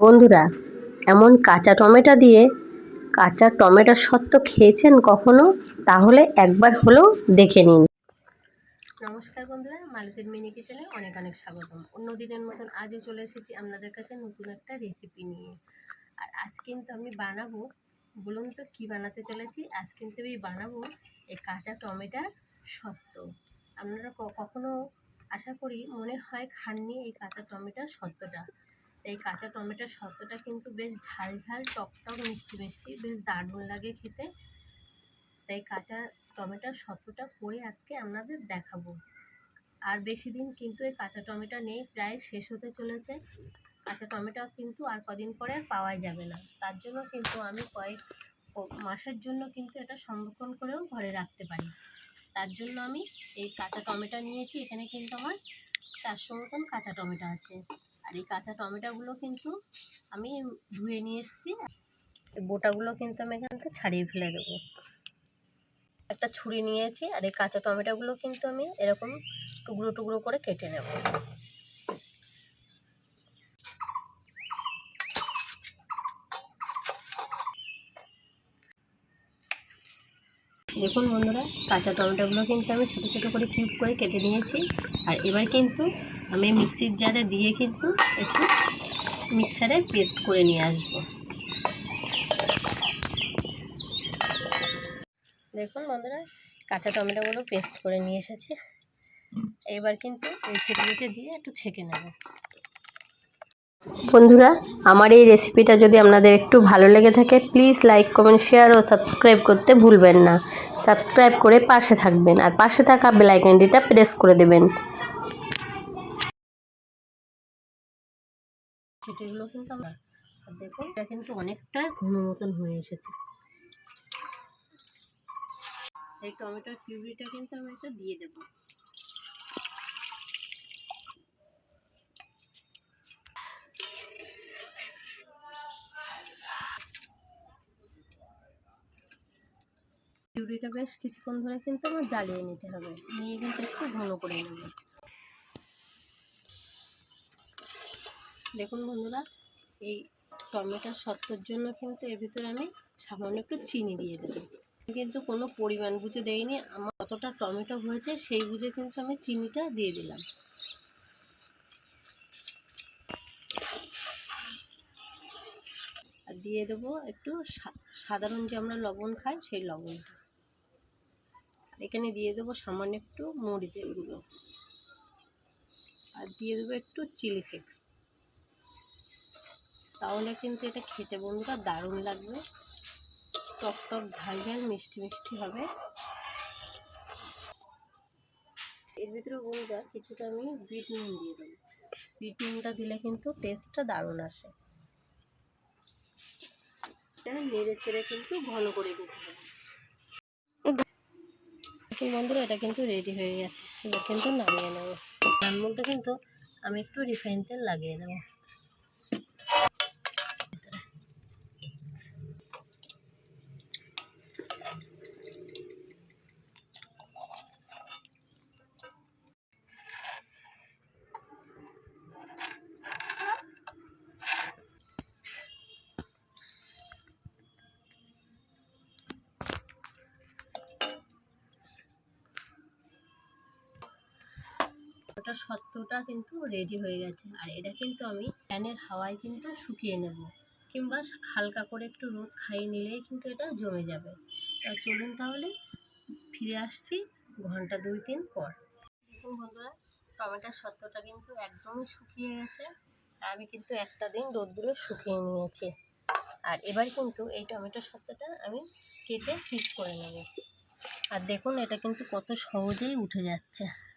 বন্ধুরা, এমন কাঁচা টমেটো দিয়ে কাঁচা টমেটো সত্ত্ব খেয়েছেন কখনো? তাহলে একবার হলেও দেখে নিন। নমস্কার বন্ধুরা, মালতীর মিনি কিচেনে অনেক অনেক স্বাগতম। অন্য দিনের মতন আজও চলে এসেছি আপনাদের কাছে নতুন একটা রেসিপি নিয়ে। আর আজ কিন্তু আমি বানাবো, বলুন তো কী বানাতে চলেছি? আজ কিন্তু আমি বানাবো এই কাঁচা টমেটোর সত্ত্ব। আপনারা কখনো আশা করি মনে হয় খাননি এই কাঁচা টমেটোর সত্ত্বটা। এই কাঁচা টমেটোর সত্ত্বটা কিন্তু বেশ ঝাল ঝাল টক টক মিষ্টি মিষ্টি, বেশ দারুণ লাগে খেতে। তাই কাঁচা টমেটোর সত্ত্বটা করে আজকে আপনাদের দেখাবো। আর বেশি দিন কিন্তু এই কাঁচা টমেটো নেই, প্রায় শেষ হতে চলেছে। কাঁচা টমেটো কিন্তু আর কদিন পরে আর পাওয়াই যাবে না। তার জন্য কিন্তু আমি কয়েক মাসের জন্য কিন্তু এটা সংরক্ষণ করেও ঘরে রাখতে পারি। তার জন্য আমি এই কাঁচা টমেটো নিয়েছি। এখানে কিন্তু আমার চারশো মতন কাঁচা টমেটো আছে। আর এই কাঁচা টমেটোগুলো কিন্তু আমি ধুয়ে নিয়ে এসেছি। বোটাগুলো কিন্তু আমি এখান থেকে ছাড়িয়ে ফেলে দেবো। একটা ছুরি নিয়েছি আর এই কাঁচা টমেটোগুলো কিন্তু আমি এরকম টুকরো টুকরো করে কেটে নেব। দেখুন বন্ধুরা, কাঁচা টমেটোগুলো কিন্তু আমি ছোটো ছোটো করে কিউব করে কেটে নিয়েছি। আর এবার কিন্তু আমি মিক্সির জারে দিয়ে কিন্তু একটু মিক্সারে পেস্ট করে নিয়ে আসব। দেখুন বন্ধুরা, কাঁচা টমেটোগুলো পেস্ট করে নিয়ে এসেছি। এবার কিন্তু এই সেগুলোতে দিয়ে একটু ছেঁকে নেব। বন্ধুরা, আমার এই রেসিপিটা যদি আপনাদের একটু ভালো লেগে থাকে, প্লিজ লাইক, কমেন্ট, শেয়ার ও সাবস্ক্রাইব করতে ভুলবেন না। সাবস্ক্রাইব করে পাশে থাকবেন আর পাশে থাকা বেলাইকানটিটা প্রেস করে দেবেন। সেটিগুলো কিন্তু আমরা দেখুন, এটা কিন্তু অনেকটা ঘন মতন হয়ে এসেছে। এই টমেটোর পিউরিটা কিন্তু আমি এটা দিয়ে দেবো। পিউরিটা বেশ কিছুক্ষণ ধরে কিন্তু আমার জ্বালিয়ে নিতে হবে। নিয়ে কিন্তু একটু ঘন করে নেব। দেখুন বন্ধুরা, এই টমেটোর সত্ত্বর জন্য কিন্তু এর ভিতরে আমি সামান্য একটু চিনি দিয়ে দেবো। কিন্তু কোনো পরিমাণ বুঝে দেইনি, আমার কতটা টমেটো হয়েছে সেই বুঝে কিন্তু আমি চিনিটা দিয়ে দিলাম। আর দিয়ে দেবো একটু সাধারণ যে আমরা লবণ খাই সেই লবণটা। এখানে দিয়ে দেবো সামান্য একটু মরিচের গুঁড়ো। আর দিয়ে দেবো একটু চিলি ফ্লেক্স। তাহলে কিন্তু এটা খেতে বন্ধুরা দারুণ লাগবে। টক টক ঝাল ঝাল, মিষ্টি মিষ্টি হবে। এর ভিতরে বন্ধুরা কিছুটা আমি বিট নুন দিয়ে দেবো। বিট নুনটা দিলে কিন্তু টেস্টটা দারুণ আসে। এটা নেড়ে চেড়ে কিন্তু ঘন করে নিতে হবে। বন্ধুরা, এটা কিন্তু রেডি হয়ে গেছে। এবার কিন্তু নামিয়ে নেব। তার মধ্যে কিন্তু আমি একটু রিফাইন তেল লাগিয়ে দেবো ওটা সত্ত্বটা কিন্তু রেডি হয়ে গেছে। আর এটা কিন্তু আমি ফ্যানের হাওয়ায় কিন্তু শুকিয়ে নেব। কিংবা হালকা করে একটু রোদ খাইয়ে নিলেই কিন্তু এটা জমে যাবে। তা চলুন তাহলে, ফিরে আসছি ঘণ্টা দুই তিন পর। দেখুন বন্ধুরা, টমেটোর সত্ত্বটা কিন্তু একদমই শুকিয়ে গেছে। আমি কিন্তু একটা দিন রোদ্দুরে শুকিয়ে নিয়েছি। আর এবার কিন্তু এই টমেটোর সত্ত্বটা আমি কেটে পিস করে নেব। আর দেখুন, এটা কিন্তু কত সহজেই উঠে যাচ্ছে।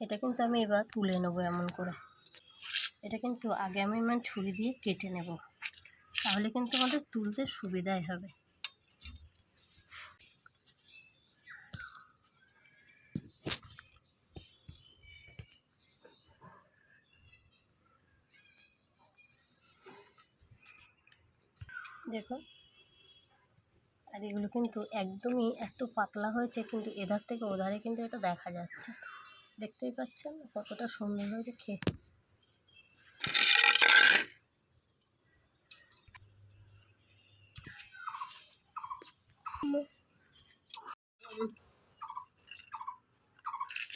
এটা কিন্তু আমি এবার তুলে নেব এমন করে। এটা কিন্তু আগে আমি মানে ছুরি দিয়ে কেটে নেব। তাহলে কিন্তু আমাদের তুলতে সুবিধাই হবে। দেখো আর এগুলো কিন্তু একদমই একটু পাতলা হয়েছে কিন্তু এধার থেকে ওধারে কিন্তু এটা দেখা যাচ্ছে। দেখতেই পাচ্ছেন কতটা সুন্দর হয়েছে খেয়ে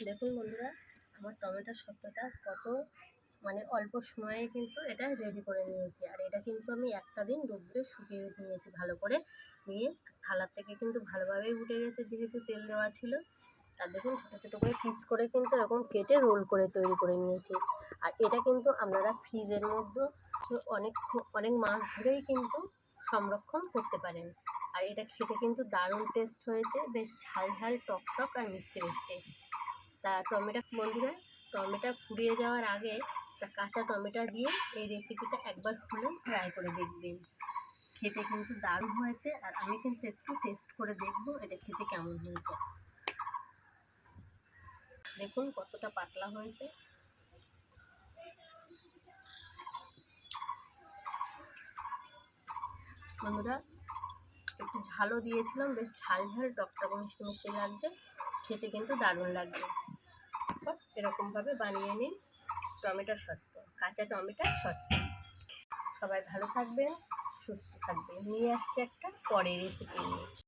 দেখুন বন্ধুরা, আমার টমেটোর সত্যটা কত মানে অল্প সময়ে কিন্তু এটা রেডি করে নিয়েছি। আর এটা কিন্তু আমি একটা দিন রোদ্রে শুকিয়ে নিয়েছি ভালো করে। নিয়ে থালার থেকে কিন্তু ভালোভাবেই উঠে গেছে যেহেতু তেল দেওয়া ছিল। আর দেখুন ছোটো ছোটো করে পিস করে কিন্তু এরকম কেটে রোল করে তৈরি করে নিয়েছি। আর এটা কিন্তু আপনারা ফ্রিজের মধ্যে অনেক অনেক মাস ধরেই কিন্তু সংরক্ষণ করতে পারেন। আর এটা খেতে কিন্তু দারুণ টেস্ট হয়েছে, বেশ ঝাল ঝাল, টক টক আর মিষ্টি মিষ্টি। তা টমেটো, বন্ধুরা, টমেটো ফুরিয়ে যাওয়ার আগে তা কাঁচা টমেটো দিয়ে এই রেসিপিটা একবার হলেও ট্রাই করে দেখবেন। খেতে কিন্তু দারুণ হয়েছে আর আমি কিন্তু একটু টেস্ট করে দেখব এটা খেতে কেমন হয়েছে। দেখুন কতটা পাতলা হয়েছে। বন্ধুরা, একটু ঝালও দিয়েছিলাম, বেশ ঝাল ঝাল, টকটক মিষ্টি মিষ্টি লাগছে, খেতে কিন্তু দারুণ লাগবে এরকমভাবে বানিয়ে নিন টমেটোর সত্ত্ব কাঁচা টমেটোর সত্ত্ব সবাই ভালো থাকবেন, সুস্থ থাকবেন। নিয়ে আসছে একটা পরের রেসিপি নিয়ে।